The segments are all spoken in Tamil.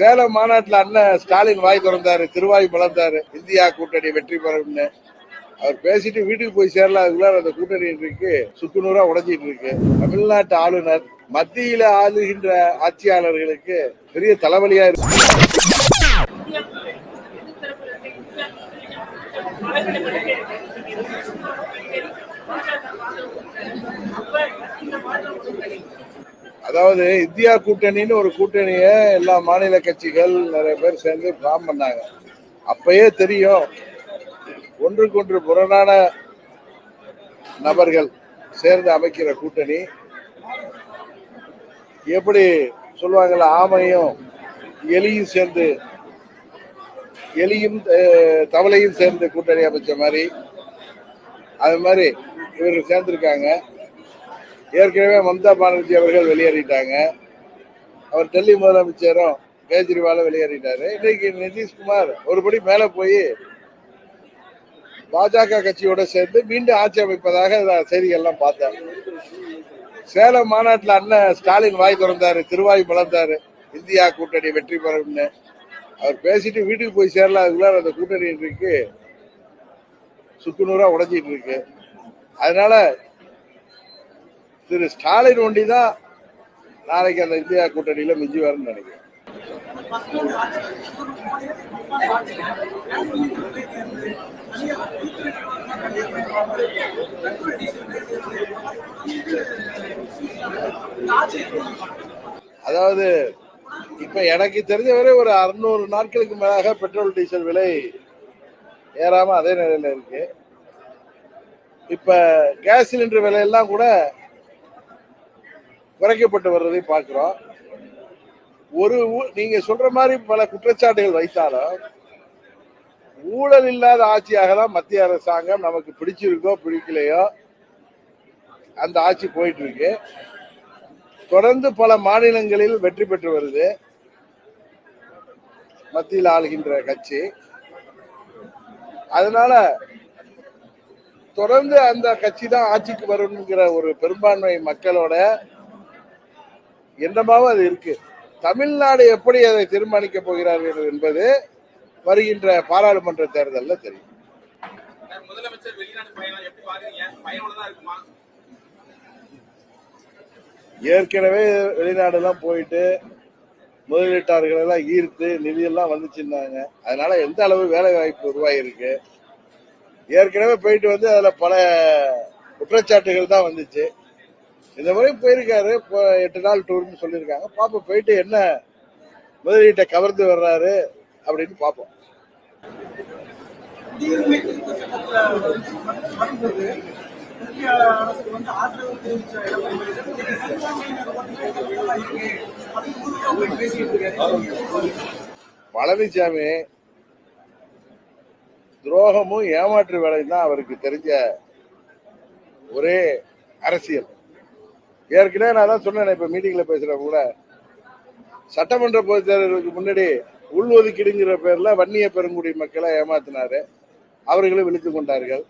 சேலம் மாநாட்டில் அண்ணன் ஸ்டாலின் வாய் திறந்தாரு திருவாய் மலர்ந்தாரு இந்தியா கூட்டணி வெற்றி பெறும்னு. அவர் பேசிட்டு வீட்டுக்கு போய் சேரல அதுக்குள்ள அந்த கூட்டணி இருக்கு சுக்குநூறா உடஞ்சிட்டு இருக்கு. தமிழ்நாட்டு ஆளுநர் மத்தியில ஆளுகின்ற ஆட்சியாளர்களுக்கு பெரிய தலைவலியா இருக்கு. அதாவது இந்தியா கூட்டணின்னு ஒரு கூட்டணியை எல்லா மாநில கட்சிகள் நிறைய பேர் சேர்ந்து ஃபார்ம் பண்ணாங்க. அப்பயே தெரியும். ஒன்றுக்கொன்று புறநான நபர்கள் சேர்ந்து அமைக்கிற கூட்டணி. எப்படி சொல்லுவாங்கல்ல ஆமையும் எலியும் சேர்ந்து எலியும் தவளையும் சேர்ந்து கூட்டணி அமைச்ச மாதிரி. அது மாதிரி இவர்கள் சேர்ந்திருக்காங்க. ஏற்கனவே மம்தா பானர்ஜி அவர்கள் வெளியேறிட்டாங்க. அவர் டெல்லி முதலமைச்சரும் கேஜ்ரிவாலும் வெளியேறிட்டாரு. இன்னைக்கு நிதிஷ்குமார் ஒருபடி மேல போய் பாஜக கட்சியோட சேர்ந்து மீண்டும் ஆட்சி அமைப்பதாக செய்திகள்லாம் பார்த்தேன். சேலம் மாநாட்டில் அண்ணன் ஸ்டாலின் வாய் திறந்தாரு திருவாய் மலர்ந்தாரு. இந்தியா கூட்டணி வெற்றி பெறும்னு. அவர் பேசிட்டு வீட்டுக்கு போய் சேரல அதுக்குள்ள அந்த கூட்டணி இருக்கு சுக்குநூறா உடஞ்சிட்டு இருக்கு. அதனால திரு ஸ்டாலின் ஒண்டி தான் நாளைக்கு அந்த இந்தியா கூட்டணியில மிஞ்சி வரும்னு நினைக்கிறேன். அதாவது இப்ப எனக்கு தெரிஞ்ச வரை ஒரு அறுநூறு நாட்களுக்கு மேலாக பெட்ரோல் டீசல் விலை ஏறாம அதே நிலையில இருக்கு. இப்ப கேஸ் சிலிண்டர் விலையெல்லாம் கூட குறைக்கப்பட்டு வர்றதை பார்க்குறோம். ஒரு ஊ- நீங்க சொல்ற மாதிரி பல குற்றச்சாட்டுகள் வைத்தாலும் ஊழல் இல்லாத ஆட்சியாக தான் மத்திய அரசாங்கம் நமக்கு பிடிச்சிருக்கோ பிடிக்கலையோ அந்த ஆட்சி போயிட்டு இருக்கு தொடர்ந்து பல மாநிலங்களில் வெற்றி பெற்று வருது. மத்தியில் ஆளுகின்ற கட்சி. அதனால தொடர்ந்து அந்த கட்சி தான் ஆட்சிக்கு வரும்ங்கிற ஒரு பெரும்பான்மை மக்களோட எண்ணமாவும் அது இருக்கு. தமிழ்நாடு எப்படி அதை தீர்மானிக்க போகிறார்கள் என்பது வருகின்ற பாராளுமன்ற தேர்தலில் தெரியும். ஏற்கனவே வெளிநாடெல்லாம் போயிட்டு முதலீட்டாளர்கள் எல்லாம் ஈர்த்து நிதியெல்லாம் வந்துச்சுன்னாங்க. அதனால எந்த அளவு வேலை வாய்ப்பு உருவாகிருக்கு ஏற்கனவே போயிட்டு வந்து அதுல பல குற்றச்சாட்டுகள் தான் வந்துச்சு. இந்த முறை போயிருக்காரு இப்போ எட்டு நாள் டூர்னு சொல்லியிருக்காங்க. பாப்போம் போயிட்டு என்ன முதலீட்டை கவர்ந்து வர்றாரு அப்படின்னு பார்ப்போம் பழனிசாமி பழனிசாமி துரோகமும் ஏமாற்று வேலையும் தான் அவருக்கு தெரிஞ்ச ஒரே அரசியல். ஏற்கனவே நான் தான் சொன்னேன் இப்போ மீட்டிங்கில் பேசுகிறேன் கூட. சட்டமன்ற பொதுத் தேர்தலுக்கு முன்னாடி உள்ஒதுக்கீடுங்கிற பேரில் வன்னிய பெருங்குடி மக்களை ஏமாத்தினார். அவர்களும் விழித்து கொண்டார்கள்.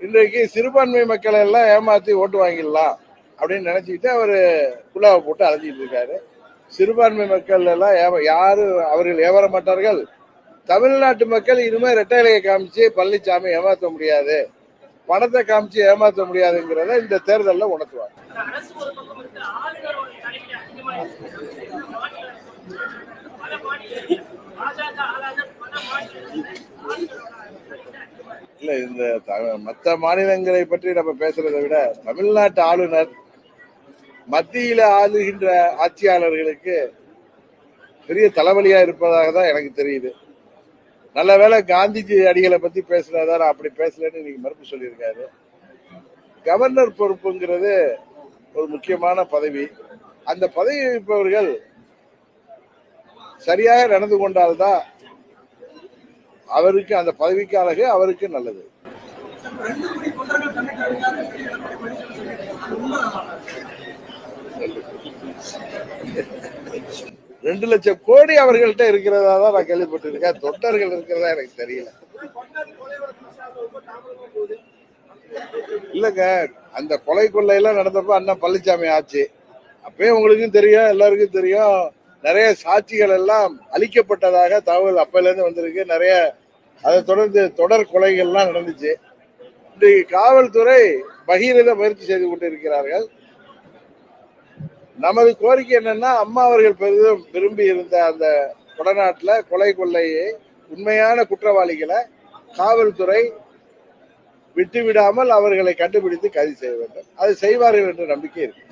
இன்றைக்கு சிறுபான்மை மக்களை எல்லாம் ஏமாற்றி ஓட்டு வாங்கிடலாம் அப்படின்னு நினச்சிக்கிட்டு அவர் குழாவை போட்டு அலைஞ்சிட்டு இருக்காரு. சிறுபான்மை மக்கள் எல்லாம் ஏ யாரும் அவர்கள் ஏவர மாட்டார்கள்? தமிழ்நாட்டு மக்கள் இனிமே ரெட்டையிலையை காமிச்சு பழனிசாமி ஏமாற்ற முடியாது. பணத்தை காமிச்சு ஏமாத்த முடியாதுங்கிறத இந்த தேர்தலில் உணர்த்துவாங்க. இல்லை இல்ல இந்த த- மாநிலங்களை பற்றி நம்ம பேசுறதை விட தமிழ்நாட்டு ஆளுநர் மத்தியில ஆளுகின்ற ஆட்சியாளர்களுக்கு பெரிய தலைவலியா இருப்பதாக தான் எனக்கு தெரியுது. நல்ல வேளை காந்திஜி அடிகளை பத்தி பேசுறதா அப்படி பேசலன்னு இன்னைக்கு மறுப்பு சொல்லியிருக்காரு கவர்னர் பொறுப்புங்கிறது ஒரு முக்கியமான பதவி அந்த பதவி வகிப்பவர்கள் சரியாக நடந்து கொண்டால்தான் அவருக்கு அந்த பதவிக்கு அழகு அவருக்கு நல்லது Thank you. ரெண்டு லட்சம் கோடி அவர்கள்ட்ட இருக்கிறதா தான் நான் கேள்விப்பட்டிருக்கேன். தொண்டர்கள் இருக்கிறதா எனக்கு தெரியல. இல்லைங்க அந்த கொலை கொள்ளையெல்லாம் நடந்தப்ப அண்ணன் பழனிசாமி ஆச்சு. அப்பயே உங்களுக்கும் தெரியும் எல்லாருக்கும் தெரியும். நிறைய சாட்சிகள் எல்லாம் அளிக்கப்பட்டதாக தகவல் அப்பையிலேருந்து வந்திருக்கு. நிறைய அதை தொடர்ந்து தொடர் கொலைகள்லாம் நடந்துச்சு. இன்றைக்கு காவல்துறை பகிரத முயற்சி செய்து கொண்டிருக்கிறார்கள். நமது கோரிக்கை என்னன்னா அம்மா அவர்கள் பெரிதும் விரும்பி இருந்த அந்த கொடநாட்டுல கொலை கொள்ளையை உண்மையான குற்றவாளிகளை காவல்துறை விட்டுவிடாமல் அவர்களை கண்டுபிடித்து கைது செய்ய வேண்டும். அதை செய்வார்கள் என்ற நம்பிக்கை இருக்கு.